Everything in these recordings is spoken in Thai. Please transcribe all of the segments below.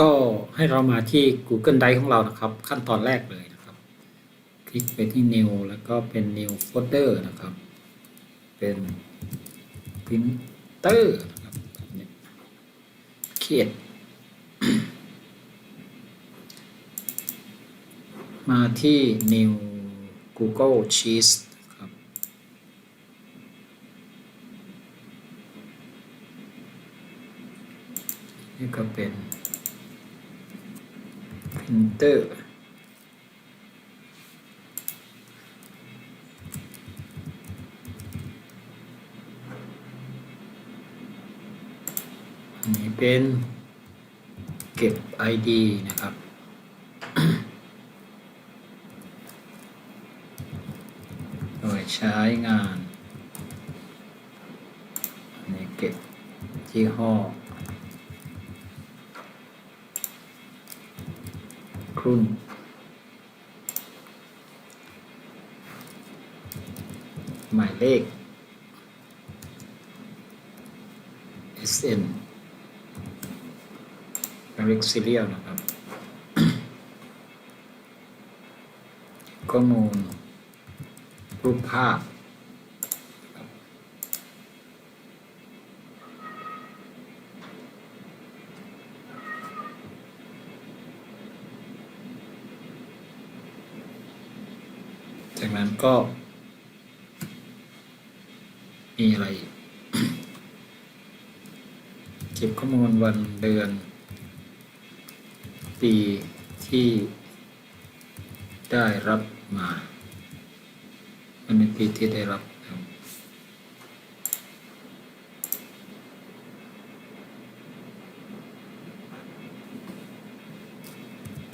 ก็ให้เรามาที่ Google Drive ของเรานะครับ ขั้นตอนแรกเลยนะครับ คลิกไปที่ New แล้วก็เป็น New Folder นะครับ เป็น Printer นะครับแบบนี้ Create มาที่ New Google Sheets ครับนี่ก็เป็น printer นนี้เป็นเก็บ ID นะครับ โดยใช้งาน อันนี้เก็บยี่ห้อ รุ่น หมายเลข SN เป็นเลขซีเรียลนะครับ ข้อมูล รูปภาพ จา ก็ มีอะไร เก็บข้อมูลวันเดือน ปีที่ได้รับมาวันในปีที่ได้รับ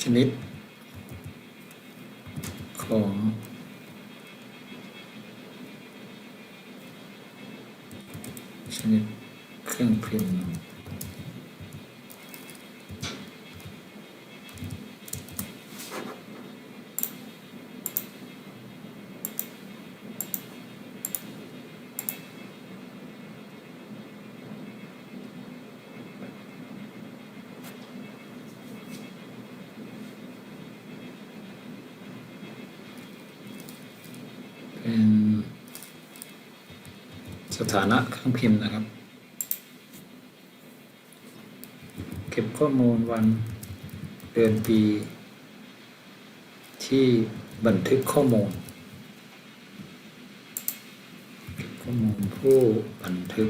ชนิดของ ชนิดเครื่องพิมพ์เป็น สถานะเครื่องพิมพ์นะครับ เก็บข้อมูลวันเดือนปี ที่บันทึกข้อมูล เก็บข้อมูลผู้บันทึก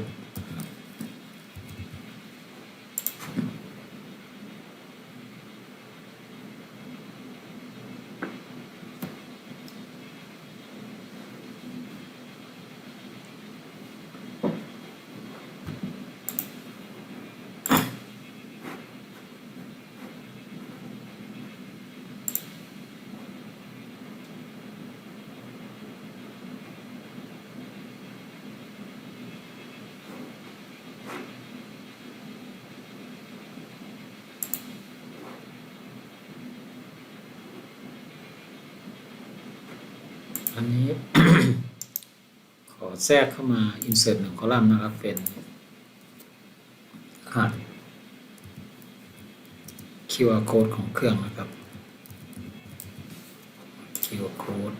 อันนี้ ขอแทรกเข้ามา insert หนึ่งคอลัมน์นะครับ เป็นรหัส QR code ของเครื่องนะครับ QR code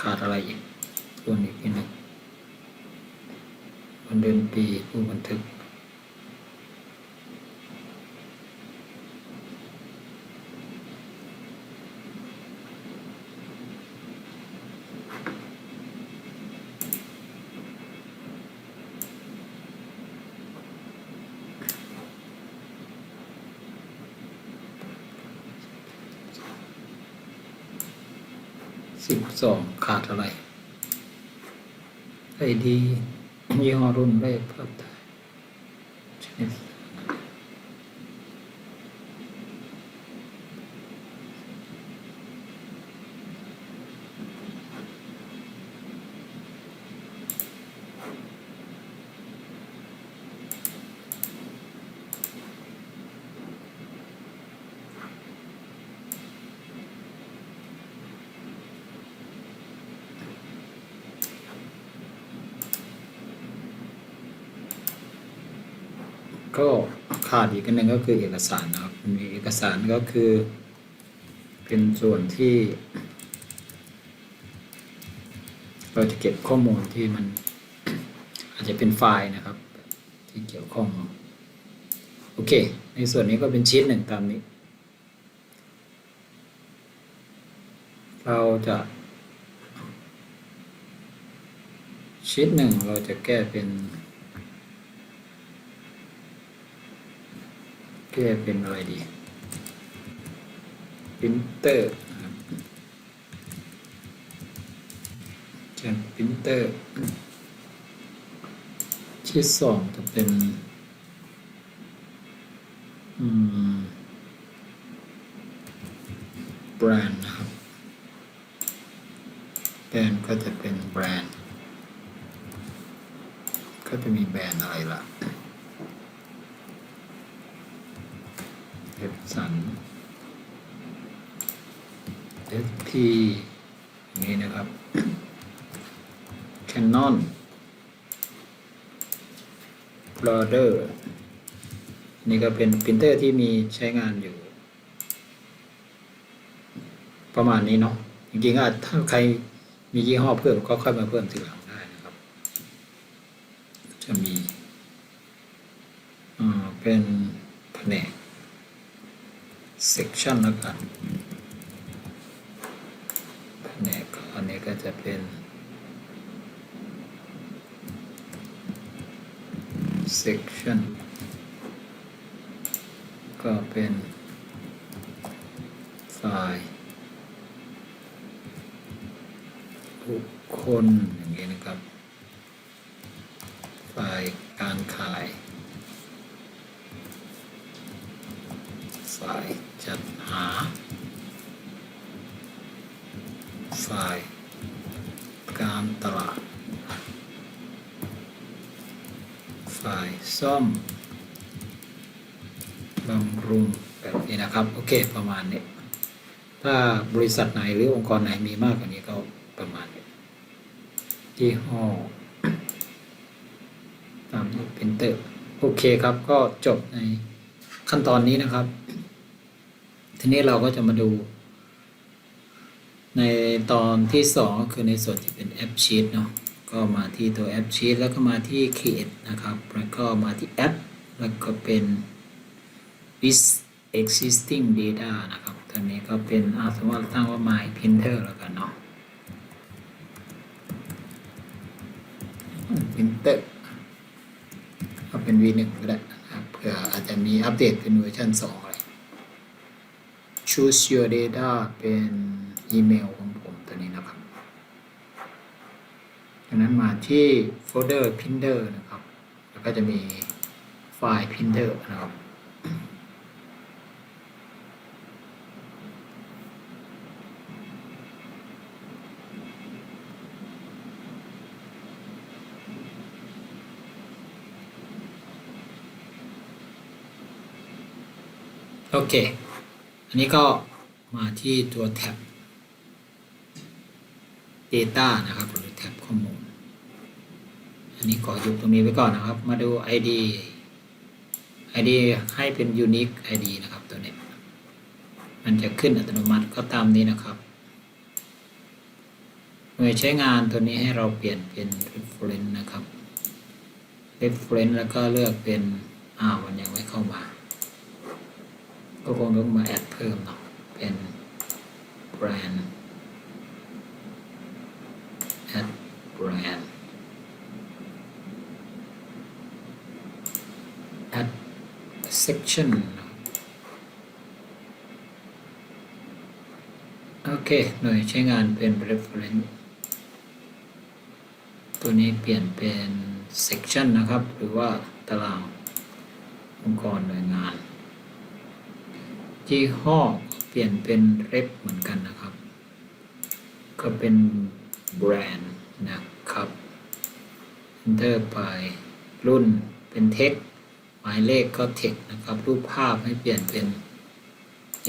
ขาดอะไรอีกตัวนี้อีกหนึ่งวันเดือนปีผู้บันทึก สิบสองขาดอะไรไอดียี่ห้อรุ่นได้ภาพถ่ายชนิด ก็ขาดอีกอันหนึ่งก็คือเอกสารนะครับมีเอกสารก็คือ เป็นส่วนที่ เราจะเก็บข้อมูลที่มัน อาจจะเป็นไฟล์นะครับ ที่เกี่ยวข้องโอเค ในส่วนนี้ก็เป็นชีตหนึ่งตามนี้ เราจะชีตหนึ่งเราจะแก้เป็น แก้เป็นอะไรดีพิมพ์เตอร์นะครับเขียนพิมพ์เตอร์ที่สองจะเป็นแบรนด์นะครับแบรนด์ก็จะเป็นแบรนด์ ก็จะมีแบรนด์อะไรล่ะ เอฟสัน SP อย่างนี้นะครับ Canon Brother นี่ก็เป็นปรินเตอร์ที่มีใช้งานอยู่ ประมาณนี้เนาะจริงๆอาจถ้าใครมียี่ห้อเพิ่มก็ค่อยมาเพิ่มทีหลังได้นะครับ จะมีอ่าเป็นแผนก section แล้วกันแผนกอันนี้ก็จะเป็น section ก็เป็นฝ่ายบุคคลอย่างนี้นะครับ ฝ่ายการขายฝ่าย ฝ่ายซ่อมบำรุงแบบนี้นะครับ โอเค ประมาณนี้ ถ้าบริษัทไหนหรือองค์กรไหนมีมากกว่านี้ก็ประมาณนี้ยี่ห้อตามด้วยพิมพ์เตอร์โอเคครับ ก็จบในขั้นตอนนี้นะครับ ทีนี้เราก็จะมาดู ในตอนที่สองก็คือในส่วนที่เป็นแอปชีตเนาะ ก็มาที่ตัวแอปชีตแล้วก็มาที่ create นะครับ แล้วก็มาที่แอป แล้วก็เป็น with existing data นะครับ ตัวนี้ก็เป็นอาสมมติตั้งว่า my printer แล้วกันเนาะ printer ก็เป็น v1 ก็ได้นะครับเผื่ออาจจะมีอัปเดตเป็นเวอร์ชัน2อะไร choose your data เป็นอีเมลของผมตัวนี้นะครับ จากนั้นมาที่โฟลเดอร์ Printer นะครับ แล้วก็จะมีไฟล์ Printer นะครับโอเค อันนี้ก็มาที่ตัวแท็บ Data นะครับ หรือแท็บข้อมูล นี้ขอยุดตรงนี้ไว้ก่อนนะครับ มาดู ID ID ให้เป็น Unique ID นะครับตัวนี้ มันจะขึ้นอัตโนมัติก็ตามนี้นะครับหน่วยใช้งานตัวนี้ให้เราเปลี่ยนเป็น reference นะครับ reference แล้วก็เลือกเป็นอ้าวมันยังไม่เข้ามา ก็คงต้องมาแอดเพิ่มเนาะเป็นแบรนด์แอดแบรนด์แอด section โอเค หน่วยใช้งานเป็น reference ตัวนี้เปลี่ยนเป็น section นะครับ หรือว่าตารางองค์กรหน่วยงานยี่ห้อเปลี่ยนเป็นเรฟเหมือนกันนะครับ ก็เป็นแบรนด์นะครับ enter ไปรุ่นเป็นเทค หมายเลขก็เทคนะครับ รูปภาพให้เปลี่ยนเป็น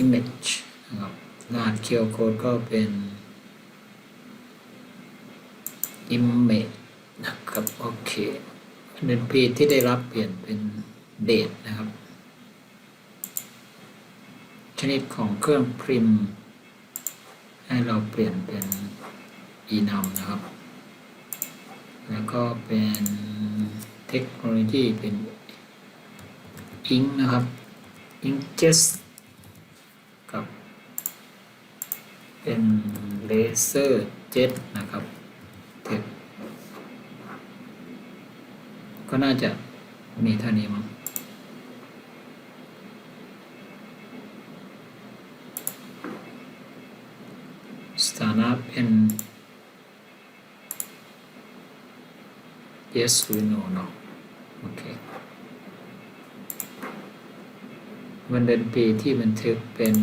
image นะครับรหัส QR code ก็เป็น image นะครับ โอเคเงินปีที่ได้รับเปลี่ยนเป็น date นะครับ ชนิดของเครื่องพิมพ์ ให้เราเปลี่ยนเป็น enum นะครับ แล้วก็เป็นเทคโนโลยีเป็น ink นะครับ inkjet กับเป็น laser jet นะครับเทคก็น่าจะมีเท่านี้มั้งสถานะเป็น yes หรือ no เนาะโอเค วันเดือนปีที่บันทึกเป็น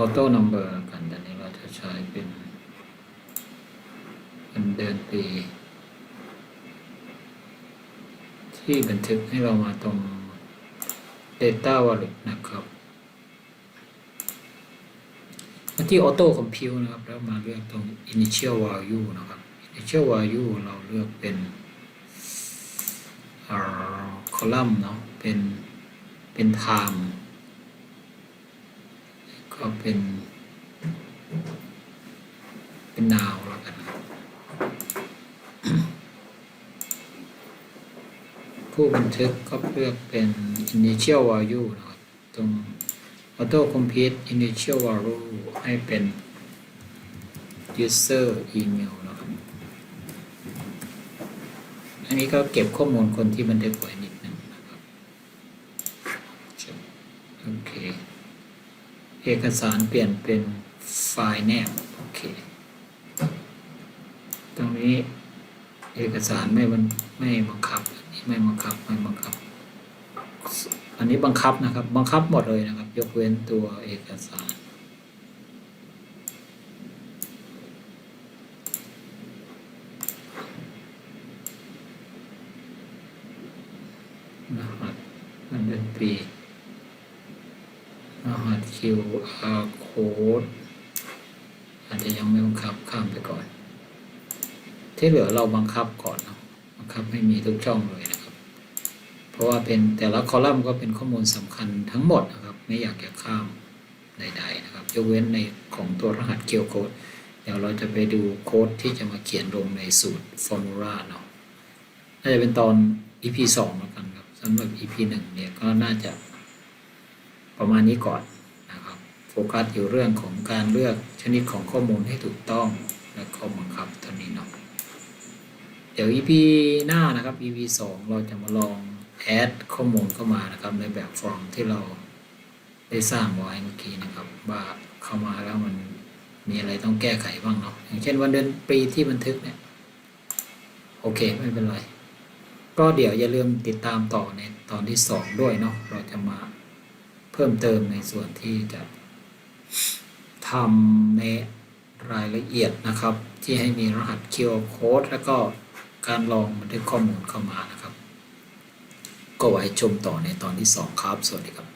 auto number กันแต่นี้เราจะใช้เป็นวันเดือนปี ที่บันทึกให้เรามาตรง data wallet นะครับมาที่ auto compute นะครับ แล้วมาเลือกตรง initial value นะครับ initial value เราเลือกเป็นอ่า column เนาะ เป็น เป็น time ก็เป็น เป็น now แล้วกันผู้บันทึกก็เลือกเป็น initial value นะครับตรง auto complete initial value ให้เป็น user email นะครับ อันนี้ก็เก็บข้อมูลคนที่บันทึกไว้นิดนึงนะครับโอเค เอกสารเปลี่ยนเป็นไฟล์แนบโอเค ตรงนี้เอกสารไม่บันไม่บังคับอันนี้ไม่บังคับไม่บังคับ อันนี้บังคับนะครับ บังคับหมดเลยนะครับ ยกเว้นตัวเอกสารหัสวันเดือนปีรหัส QR code อาจจะยังไม่บังคับข้ามไปก่อน ที่เหลือเราบังคับก่อนเนาะบังคับให้มีทุกช่องเลยนะครับ เพราะว่าเป็นแต่ละคอลัมน์ก็เป็นข้อมูลสำคัญทั้งหมดนะครับ ไม่อยากจะข้ามใดๆนะครับยกเว้นในของตัวรหัส QR code เดี๋ยวเราจะไปดูโค้ดที่จะมาเขียนลงในสูตร formula เนาะน่าจะเป็นตอน EP สองแล้วกันครับสำหรับ EP หนึ่งเนี่ยก็น่าจะประมาณนี้ก่อน โฟกัสอยู่เรื่องของการเลือกชนิดของข้อมูลให้ถูกต้องและข้อบังคับเท่านี้เนาะเดี๋ยว EP หน้านะครับ EP สองเราจะมาลองแอดข้อมูลเข้ามานะครับในแบบฟอร์มที่เราได้สร้างไว้เมื่อกี้นะครับ ว่าเข้ามาแล้วมันมีอะไรต้องแก้ไขบ้างเนาะอย่างเช่นวันเดือนปีที่บันทึกเนี่ย โอเคไม่เป็นไร ก็เดี๋ยวอย่าลืมติดตามต่อในตอนที่สองด้วยเนาะเราจะมาเพิ่มเติมในส่วนที่จะ ทำในรายละเอียดนะครับ ที่ให้มีรหัส QR code แล้วก็การลองบันทึกข้อมูลเข้ามานะครับ ก็ไว้ชมต่อในตอนที่สองครับ สวัสดีครับ